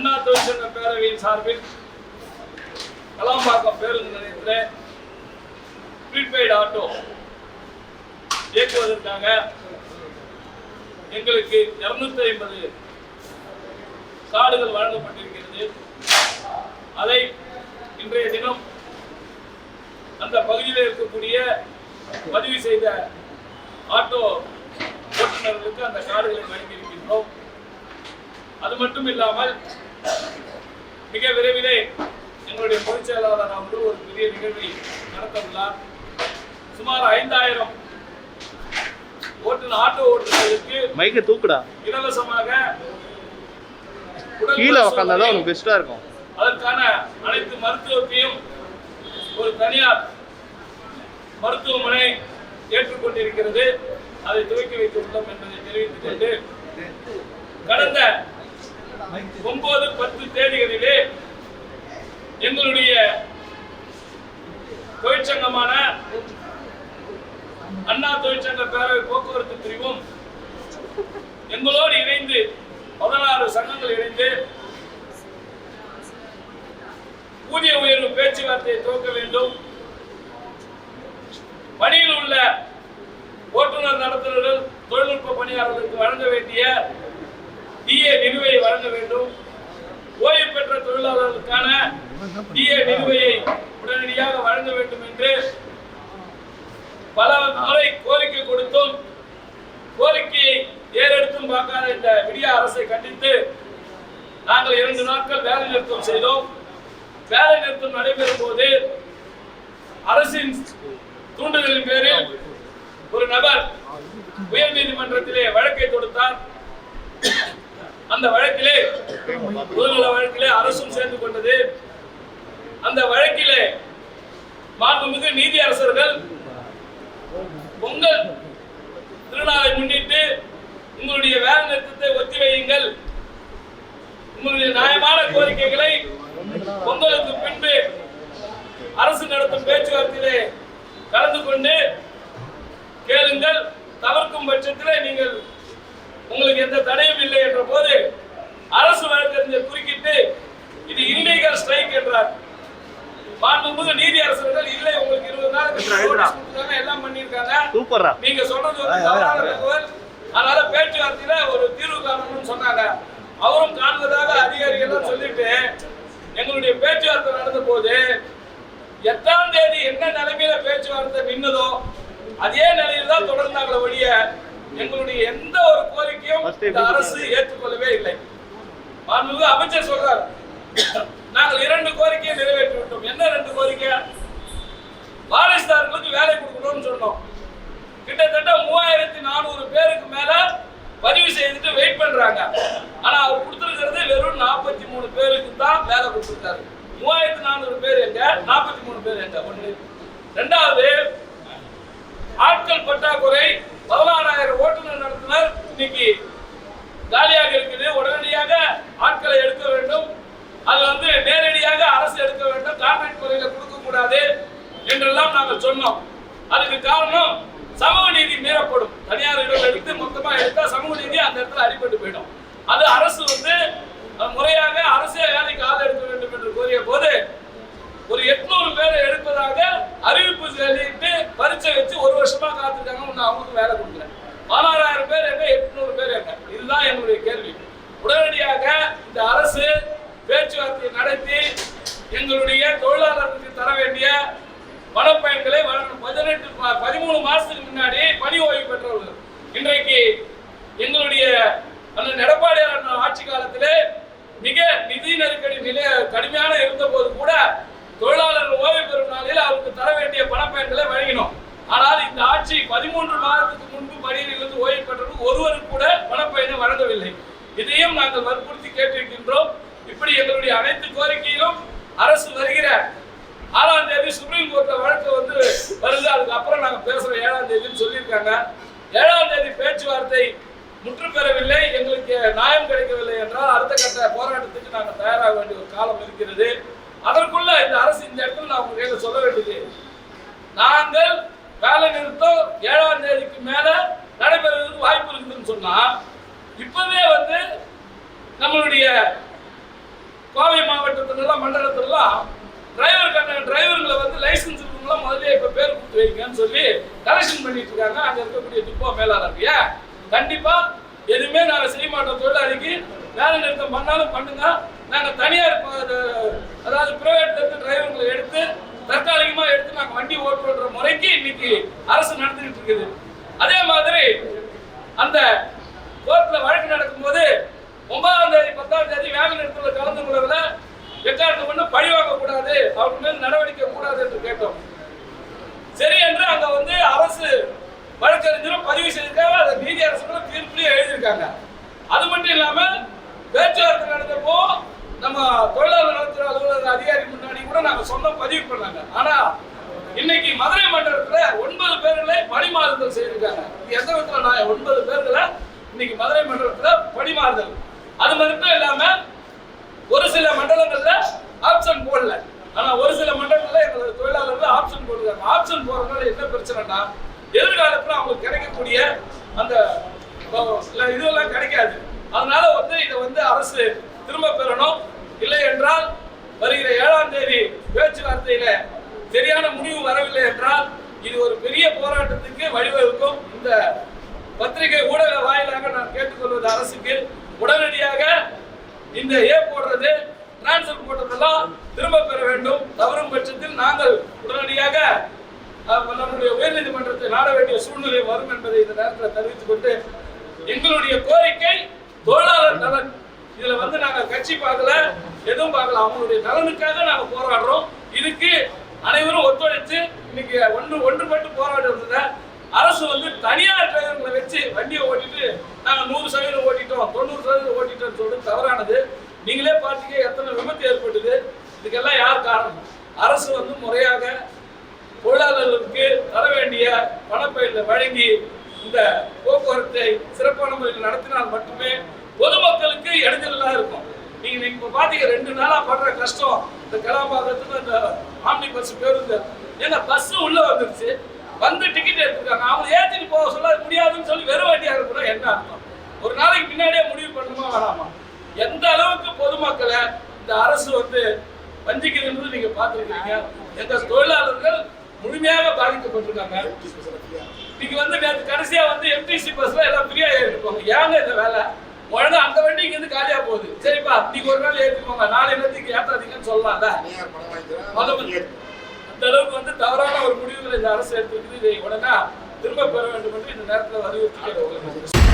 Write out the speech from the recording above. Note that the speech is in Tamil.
அண்ணா தொழிற்சங்க பேரவையின் சார்பில் கலாம்பாக்கம் பேருந்து நிலையத்தில் ப்ரீபெய்டு ஆட்டோ இயக்குவதற்காக எங்களுக்கு இருநூத்தி ஐம்பது கார்டுகள் வழங்கப்பட்டிருக்கிறது. அதை இன்றைய தினம் அந்த பகுதியில் இருக்கக்கூடிய பதிவு செய்த ஆட்டோ ஓட்டுநர்களுக்கு அந்த கார்டுகளை வழங்கியிருக்கின்றோம். அது மட்டும் இல்லாமல் மிக விரைவிலே எங்களுடைய பொதுச் செயலாளர் அவர்கள் ஒரு பெரிய நிகழ்வை நடத்த உள்ளார் சுமார் ஐந்தாயிரம் ஓட்டுநர் ஆட்டோ ஓட்டுநர்களுக்கு மைக்கை தூக்குடா. இலவசமாக கீழே உட்காந்தாதான் உனக்கு பெஸ்ட்டாக இருக்கும். அதற்கான அனைத்து மருத்துவத்தையும் ஒரு தனியார் மருத்துவமனை ஏற்றுக்கொண்டிருக்கிறது. அதை துவக்கி வைக்க உள்ளோம் என்பதை தெரிவித்துக் கொண்டு கடந்த ஒன்பது பத்து தேதிகளிலே எங்களுடைய தொழிற்சங்கமான அண்ணா தொழிற்சங்க பேரவை போக்குவரத்து பிரிவும் எங்களோடு இணைந்து பதினாறு சங்கங்கள் இணைந்து ஊதிய உயர்வு பேச்சுவார்த்தையை துவக்க வேண்டும். பணியில் உள்ள ஓட்டுநர் நடத்துனர்கள் தொழில்நுட்ப பணியாளர்களுக்கு வழங்க வேண்டிய டிஏ நிலுவையை வழங்க வேண்டும். ஓய்வு பெற்ற தொழிலாளர்களுக்கான டிஏ நிலுவையை உடனடியாக வழங்க வேண்டும் என்று பல முறை கோரிக்கை கொடுத்தும் கோரிக்கையை ஏறெடுத்தும் பார்க்காத இந்த விடிய அரசை கண்டித்து நாங்கள் இரண்டு நாட்கள் வேலை நிறுத்தம் செய்தோம். வேலை நிறுத்தம் நடைபெறும் போது அரசின் தூண்டுதலின் பேரில் ஒரு நபர் உயர் நீதிமன்றத்திலே வழக்கை தொடுத்தார். அந்த வழக்கிலே பொதுநல வழக்கிலே அரசும் சேர்ந்து கொண்டது. அந்த வழக்கிலே மாண்புமிகு நீதி அரசர்கள் பொங்கல் திருநாளை முன்னிட்டு உங்களுடைய வேலை நிறுத்தத்தை ஒத்திவையுங்கள். உங்களுடைய நியாயமான கோரிக்கை பொங்கலுக்கு பின்பு அரசு நடத்தும் பேச்சுவார்த்தையிலே கலந்து கொண்டு கேளுங்கள் தவிர்க்கும் பட்சத்திலே நீங்கள் எந்த தடையும் இல்லை என்ற போது அரசு வழக்கறிஞர் குறுக்கிட்டு இது இல்லீகல் ஸ்ட்ரைக் என்றார். மாண்புமிகு நீதி அரசர்கள் இல்லை உங்களுக்கு இருபது கொடுத்திருக்காங்க, எல்லாம் பண்ணியிருக்காங்க. நீங்க தகவல். அதனால பேச்சுவார்த்தையில ஒரு தீர்வு காணணும்னு சொன்னாங்க. அவரும் காண்பதாக அதிகாரிகள் சொல்லிட்டு எங்களுடைய பேச்சுவார்த்தை நடந்த போது எட்டாம் தேதி என்ன நிலைமையில பேச்சுவார்த்தை நின்னதோ அதே நிலையில தான் தொடர்ந்தாங்களே ஒழிய எங்களுடைய எந்த ஒரு கோரிக்கையும் இந்த அரசு ஏற்றுக்கொள்ளவே இல்லை. மாண்புமிகு அமைச்சர் சொல்றார். நாங்கள் இரண்டு கோரிக்கையை நிறைவேற்றி விட்டோம். என்ன ரெண்டு கோரிக்கை? வாரிசுதாரர்களுக்கு வேலை கொடுக்கணும்னு சொன்னோம். கிட்டத்தட்ட மூவாயிரத்தி நானூறு பேருக்கு மேல பதிவு செய்துட்டு வெயிட் பண்றாங்க. ஆனா அவர் கொடுத்திருக்கிறது வெறும் நாற்பத்தி மூணு பேருக்கு தான் வேலை கொடுத்திருக்காரு. மூவாயிரத்தி நானூறு பேர் எங்க? நாற்பத்தி மூணு பேர் எங்க? ஒண்ணு. ரெண்டாவது ஆட்கள் பற்றாக்குறை பதினாறாயிரம் ஓட்டுநர் நடத்தினர் இன்னைக்கு காலியாக இருக்குது. உடனடியாக ஆட்களை எடுக்க வேண்டும். அது வந்து நேரடியாக அரசு எடுக்க வேண்டும். கார்பரேட் முறையில கொடுக்க கூடாது என்றெல்லாம் நாங்கள் சொன்னோம். அதுக்கு காரணம் சமூக நீதி மீறப்படும். தனியார் இடம் எடுத்து மொத்தமா எடுத்தா சமூக நீதி அந்த இடத்துல அடிபட்டு போயிடும். அது அரசு வந்து முறையாக அரசே வேலைக்கு ஆள் எடுக்க வேண்டும் என்று கோரிய போது ஒரு எட்நூறு பேரை எடுப்பதாக அறிவிப்பு வெளியிட்டு பரீட்சை வச்சு ஒரு வருஷமா காத்திருக்காங்க இன்னும் அவங்களுக்கு வேலை கொடுக்கல பதினாறாயிரம் பேர் எங்க எட்நூறு பேர் எங்க இதுதான் என்னுடைய கேள்வி. உடனடியாக இந்த அரசு பேச்சுவார்த்தை நடத்தி எங்களுடைய தொழிலாளர்களுக்கு தர வேண்டிய பணப்பயன்களை வழங்கணும். பதினெட்டு பதிமூணு மாசத்துக்கு முன்னாடி பணி ஓய்வு பெற்றவர்கள். இன்றைக்கு எங்களுடைய அந்த எடப்பாடியார் ஆட்சி காலத்திலே மிக நிதி நெருக்கடி நிலை கடுமையான இருந்த போது கூட தொழிலாளர்கள் ஓய்வு பெறும் நாளில் அவருக்கு தர வேண்டிய பணப்பயன்களை வழங்கினோம் ஆனால் இந்த ஆட்சி பதிமூன்று மாதத்துக்கு முன்பு பணியில் இருந்து ஓய்வு பெற்றவர்கள் ஒருவருக்கு கூட பணப்பயனை வழங்கவில்லை. இதையும் நாங்கள் வற்புறுத்தி கேட்டிருக்கின்றோம். இப்படி எங்களுடைய அனைத்து கோரிக்கையிலும் அரசு வருகிற ஆறாம் தேதி சுப்ரீம் கோர்ட்ல வழக்கு வந்து வருது. அதுக்கப்புறம் நாங்கள் பேசுற ஏழாம் தேதின்னு சொல்லியிருக்காங்க. ஏழாம் தேதி பேச்சுவார்த்தை முற்று பெறவில்லை. எங்களுக்கு நியாயம் கிடைக்கவில்லை என்றால் அடுத்த கட்ட போராட்டத்துக்கு நாங்கள் தயாராக வேண்டிய ஒரு காலம் இருக்கிறது. அதற்குள்ள இந்த அரசு இந்த இடத்துல நான் உங்களுக்கு சொல்ல வேண்டியது. நாங்கள் வேலை நிறுத்தம் ஏழாம் தேதிக்கு மேல நடைபெறுவதற்கு வாய்ப்பு இருக்குதுன்னு சொன்னா இப்பவே வந்து நம்மளுடைய கோவை மாவட்டத்துலலாம் மண்டலத்துலலாம் டிரைவருக்கான டிரைவர்களை வந்து லைசன்ஸ் இருக்கவங்களாம் முதல்ல இப்போ பேர் கொடுத்து வைங்கன்னு சொல்லி கலெக்ஷன் பண்ணிட்டு இருக்காங்க. அங்கே இருக்கக்கூடிய டிப்போ மேலாளர் ஏன் கண்டிப்பா எதுவுமே நாங்க செய்ய மாட்டோம். தொழிலாளிக்கு வேலை நிறுத்தம் பண்ணாலும் பண்ணுங்க. நாங்க தனியார் அதாவது பிரைவேட்ல இருந்து டிரைவர்களை எடுத்து தற்காலிகமா எடுத்து நாங்க வண்டி ஓட்டுற முறைக்கு இன்னைக்கு அரசு நடந்துகிட்டு இருக்குது. அதே மாதிரி அந்த கோர்ட்ல வழக்கு நடக்கும்போது ஒன்பதாம் தேதி பத்தாம் தேதி வேலை நிறுத்தத்தில் கலந்து கொள்றதுல எக்காரணம் கொண்டு பழி வாங்க கூடாது அவங்க மேல் நடவடிக்கை கூடாது என்று கேட்டோம். சரி என்று அங்க வந்து அரசு வழக்கறிஞரும் பதிவு செய்திருக்காங்க. அதை நீதி அரசுகளும் தீர்ப்புலையும் எழுதியிருக்காங்க. அது மட்டும் இல்லாம பேச்சுவார்த்தை நடந்தப்போ நம்ம தொழிலாளர் நலத்துறை அலுவலக அதிகாரி முன்னாடி கூட நாங்க சொன்ன பதிவு பண்ணாங்க. ஆனா இன்னைக்கு மதுரை மண்டலத்துல ஒன்பது பேர்களை பணிமாறுதல் செய்திருக்காங்க. இது எந்த விதத்துல நான் ஒன்பது பேர்களை இன்னைக்கு மதுரை மண்டலத்துல பணிமாறுதல். அது மட்டும் இல்லாம ஒரு சில மண்டலங்கள்ல ஆப்ஷன் போடல. ஆனா ஒரு சில மண்டலங்கள்ல எங்களோட தொழிலாளர்கள் ஆப்ஷன் போடுறாங்க ஆப்ஷன் போடுறதுனால என்ன பிரச்சனைனா எதிர்காலத்துல அவங்களுக்கு கிடைக்கக்கூடிய அந்த இதெல்லாம் கிடைக்காது. அதனால வந்து இதை வந்து அரசு திரும்ப பெறணும். இல்லை என்றால் வருகிற ஏழாம் தேதி பேச்சுவார்த்தையில சரியான முடிவு வரவில்லை என்றால் இது ஒரு பெரிய போராட்டத்துக்கு வழிவகுக்கும். இந்த பத்திரிகை ஊடக வாயிலாக நான் கேட்டுக்கொள்வது அரசுக்கு உடனடியாக இந்த ஏ போடுறது டிரான்ஸ்ஃபர் போட்டதெல்லாம் திரும்ப பெற வேண்டும். தவறும் பட்சத்தில் நாங்கள் உடனடியாக நம்முடைய உயர்நீதிமன்றத்தை நாட வேண்டிய சூழ்நிலை வரும் என்பதை இந்த நேரத்தில் தெரிவித்துக் கொண்டு எங்களுடைய கோரிக்கை தொழிலாளர் நலன் இதுல வந்து நாங்க கட்சி பார்க்கல எதுவும் பார்க்கல. அவங்களுடைய நலனுக்காக நாங்க போராடுறோம். இதுக்கு அனைவரும் ஒத்துழைச்சு இன்னைக்கு ஒன்று ஒன்றுபட்டு போராடுறதுல அரசு வந்து தனியார் டிரைவர்களை வச்சு வண்டியை ஓட்டிட்டு நாங்க நூறு சதவீதம் ஓட்டிட்டோம் தொண்ணூறு சதவீதம் ஓட்டிட்டோம்னு சொல்லிட்டு தவறானது. நீங்களே பார்த்தீங்க எத்தனை விபத்து ஏற்பட்டுது இதுக்கெல்லாம் யார் காரணம்? அரசு வந்து முறையாக தொழிலாளர்களுக்கு தர வேண்டிய பணப்பயிர்களை வழங்கி இந்த போக்குவரத்தை சிறப்பான முறையில் நடத்தினால் மட்டுமே பொதுமக்களுக்கு இடைஞ்சலாம் இருக்கும். நீங்க இப்ப பாத்தீங்க ரெண்டு நாளா படுற கஷ்டம் இந்த கலாபாகத்துல இந்த ஆம்னி பஸ் பேருந்து. ஏன்னா பஸ் உள்ள வந்துருச்சு. வந்து டிக்கெட் எடுத்துருக்காங்க. அவங்க ஏத்திட்டு போக சொல்ல முடியாதுன்னு சொல்லி வெறும் வண்டியா என்ன அர்த்தம்? ஒரு நாளைக்கு முன்னாடியே முடிவு பண்ணணுமா வேணாமா? எந்த அளவுக்கு பொதுமக்களை இந்த அரசு வந்து வஞ்சிக்கிறது நீங்க பாத்துருக்கீங்க. எங்க தொழிலாளர்கள் முழுமையாக பாதிக்கப்பட்டிருக்காங்க. இன்னைக்கு வந்து நேற்று கடைசியா வந்து எம்டிசி பஸ்ல எல்லாம் ஃப்ரீயா ஏறிட்டு ஏங்க இந்த வேலை? உடனே அந்த வண்டி இங்க இருந்து காலியா போகுது. சரிப்பா இன்னைக்கு ஒரு நாள் போங்க நாளை நேரத்துக்கு ஏற்றாதீங்கன்னு சொல்லலாம்ல அந்த அளவுக்கு வந்து தவறான ஒரு முடிவுகளை இந்த அரசு எடுத்துக்கிட்டு இதை உடனே திரும்ப பெற வேண்டும் என்று இந்த நேரத்தில் வலியுறுத்தி